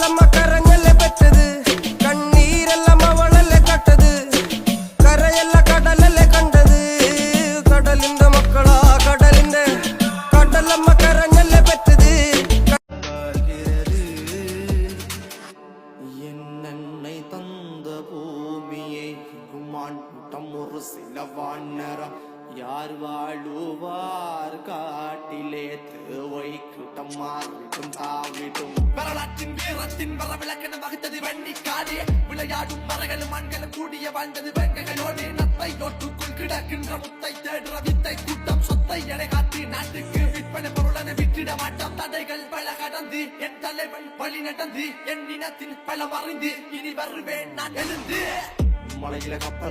கடலம்மா கரங்கல்ல பெற்றது. கண்ணீரெல்லாம் அவளல்ல கட்டது கரையெல்லாம் கடலல்ல கண்டது. கடலிந்த மக்களா கடலிந்த கடலம்மா கரங்கல்ல பெற்றது. என்னை தந்த பூமியை? குமான் கூட்டம் ஒரு சில வானரம் யார் வாழுவார் காட்டிலே? தேவை கூட்டம் மாறிடும் தாவிடும். வரலாற்றின் வீரத்தின் வரவிளக்கென வகுத்தது வண்டி காடே விளையாடும் மரங்களும் மண்களும் கூடிய வாழ்ந்தது வெங்கைகளோடு. நத்தை நோட்டுக்குள் கிடக்கின்ற முத்தை தேடுற வித்தை கூட்டம் சொத்தை எடை காட்டி நாட்டுக்கு விற்பனை பொருளனை விட்டிட மாட்டோம். தடைகள் பல கடந்து என் தலைவன் வழி நடந்து என் இனத்தின் பல மறைந்து இனி வருவேன் நான் எழுந்து. மலையில கப்பல்